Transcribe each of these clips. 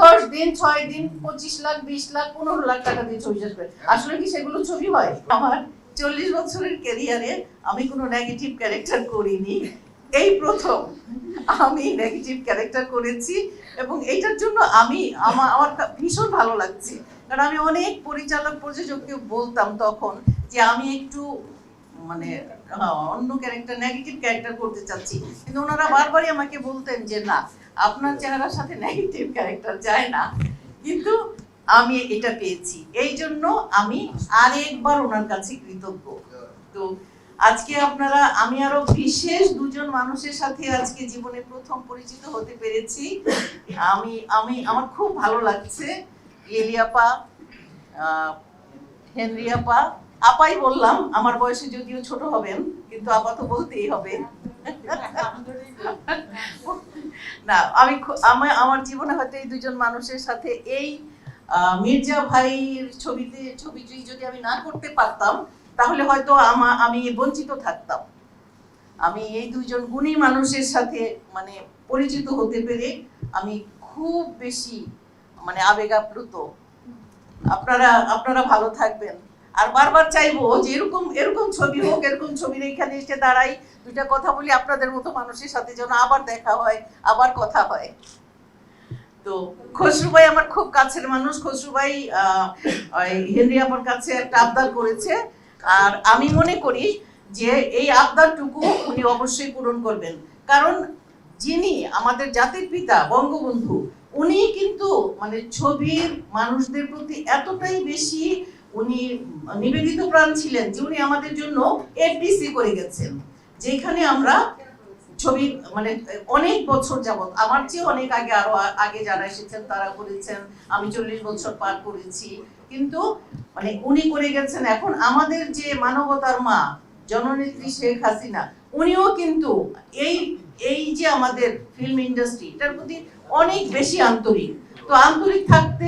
দশ দিন, ছয় দিন, পঁচিশ লাখ, বিশ লাখ, পনেরো লাখ টাকা দিয়ে ছবি করে। আসলে কি সেগুলো ছবি হয়? আমার চল্লিশ বছরের ক্যারিয়ারে আমি কোনো নেগেটিভ ক্যারেক্টার করিনি। এই প্রথম আমি নেগেটিভ ক্যারেক্টার করেছি এবং এইটার জন্য আমি আমার আমার ভীষণ ভালো লাগছে। কারণ আমি অনেক পরিচালক প্রযোজককে বলতাম তখন যে আমি একটু মানে হ্যাঁ, অন্য ক্যারেক্টার নেগেটিভ ক্যারেক্টার করতে চাচ্ছি। কিন্তু ওনারা বারবারই আমাকে বলতেন যে না আপনার চেহারার সাথে নেগেটিভ ক্যারেক্টার যায় না। কিন্তু আমি এটা পেয়েছি। এই জন্য আমি আরেকবার ওনার কাছে কৃতজ্ঞ। তো আজকে আপনারা আমি আরও বিশেষ দুজন মানুষের সাথে আজকে জীবনে প্রথম পরিচিত হতে পেরেছি। আমি আমি আমার খুব ভালো লাগছে। এলিয়াপা হেনরি আপা আপাই বললাম, আমার বয়সে যদিও ছোট হবেন, কিন্তু আপা তো বলতেই হবে। না, আমি খু- আমার জীবনে হয়তো এই দুজন মানুষের সাথে এই মির্জা ভাইয়ের ছবিতে, ছবিটি যদি আমি না করতে পারতাম, তাহলে হয়তো আমা আমি বঞ্চিত থাকতাম। আমি এই দুইজন গুণী মানুষের সাথে মানে পরিচিত হতে পেরে আমি খুব বেশি মানে আবেগ আপ্লুত আপনারা আপনারা ভালো থাকবেন। আর বারবার চাইব যে এরকম এরকম ছবি হোক, এরকম ছবির এখানে এসে দাঁড়াই, দুইটা কথা বলি, আপনাদের মতো মানুষের সাথে যেন আবার দেখা হয়, আবার কথা হয়। তো খসরু ভাই আমার খুব কাছের মানুষ, খসরু ভাই হেনরি আপার কাছে একটা আবদার করেছে। আর আমি মনে করি যে এই আবদারটুকু উনি অবশ্যই পূরণ করবেন। কারণ যিনি আমাদের জাতির পিতা, বঙ্গবন্ধু উনি কিন্তু মানে ছবির মানুষদের প্রতি এতটাই বেশি উনি নিবেদিত প্রাণ ছিলেন যে উনি আমাদের জন্য এফডিসি করে গেছেন, যেখানে আমরা ছবি মানে অনেক বছর যাবত আমার চেয়ে অনেক আগে আরও আগে যারা এসেছেন তারা করেছেন, আমি চল্লিশ বছর পার করেছি। কিন্তু মানে উনি করে গেছেন, এখন আমাদের যে মানবতার মা, জননেত্রী শেখ হাসিনা, উনিও কিন্তু এই এই যে আমাদের ফিল্ম ইন্ডাস্ট্রি এটার প্রতি অনেক বেশি আন্তরিক। তো আন্তরিক থাকতে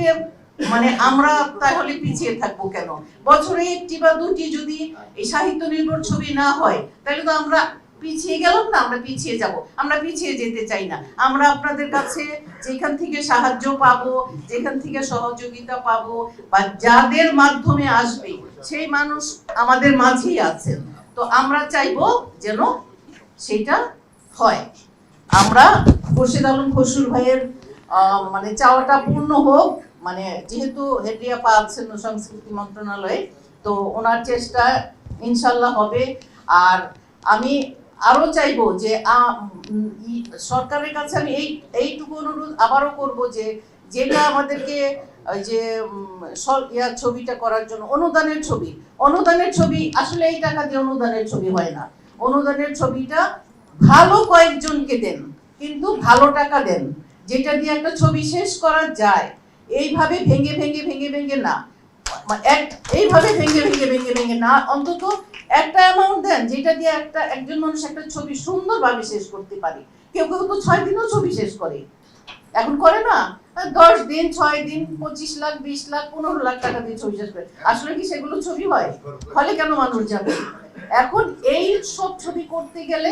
মানে আমরা তাহলে পিছিয়ে থাকব কেন? বছরে একটি বা দুটি যদি এই সাহিত্য নির্ভর ছবি না হয়, তাহলে তো আমরা পিছিয়ে গেলাম না, আমরা পিছিয়ে যাব। আমরা পিছিয়ে যেতে চাই না। আমরা আপনাদের কাছে যেখান থেকে সাহায্য পাবো, যেখান থেকে সহযোগিতা পাবো, বা যাদের মাধ্যমে আসবে, সেই মানুষ আমাদের মাঝেই আছেন। তো আমরা চাইব যেন সেটা হয়। আমরা খুরশিদ আলম খসরুর ভাইয়ের মানে চাওয়াটা পূর্ণ হোক মানে যেহেতু হেডরিয়াপা আছেন সংস্কৃতি মন্ত্রণালয়ে তো ওনার চেষ্টা ইনশাল্লাহ হবে। আর আমি আরও চাইব যে সরকারের কাছে আমি এই এইটুকু অনুরোধ আবারও করব যে যেটা আমাদেরকে যে উম, সর- ইয়া ছবিটা করার জন্য অনুদানের ছবি। অনুদানের ছবি আসলে এই টাকা দিয়ে অনুদানের ছবি হয় না। অনুদানের ছবিটা ভালো কয়েকজনকে দেন, কিন্তু ভালো টাকা দেন। যেটা দিয়ে একটা ছবি শেষ করা যায়, এইভাবে ভেঙে ভেঙে ভেঙে ভেঙে না। এক, এইভাবে ভেঙে ভেঙে ভেঙে ভেঙে না, অন্তত একটা অ্যামাউন্ট দেন, যেটা দিয়ে একটা, একজন মানুষ একটা ছবি সুন্দরভাবে শেষ করতে পারে। কেউ কেউ তো ছয় দিনও ছবি শেষ করে। এখন করে না? দশ দিন, ছয় দিন, পঁচিশ লাখ, বিশ লাখ, পনেরো লাখ টাকা দিয়ে ছবি শেষ করে। আসলে কি সেগুলো ছবি হয়? ফলে কেন মানুষ যাবে এখন এই সব ছবি করতে গেলে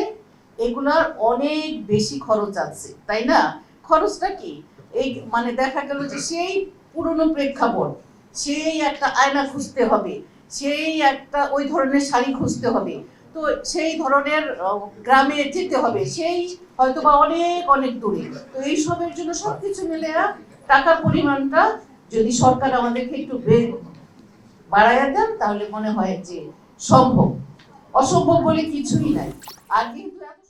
এগুলার অনেক বেশি খরচ আছে, তাই না? খরচটা কি? এই মানে দেখা গেল যে সেই পুরনো প্রেক্ষাপট, সেই একটা আয়না খুঁজতে হবে, সেই একটা ওই ধরনের শাড়ি খুঁজতে হবে, তো সেই ধরনের গ্রামে যেতে হবে, সেই হয়তো বা অনেক অনেক দূরে। তো এই সবের জন্য সবকিছু মিলে টাকার পরিমাণটা যদি সরকার আমাদেরকে একটু বে- বাড়াইয়া দেন, তাহলে মনে হয় যে সম্ভব। অসম্ভব বলে কিছুই নাই। আর কিন্তু এত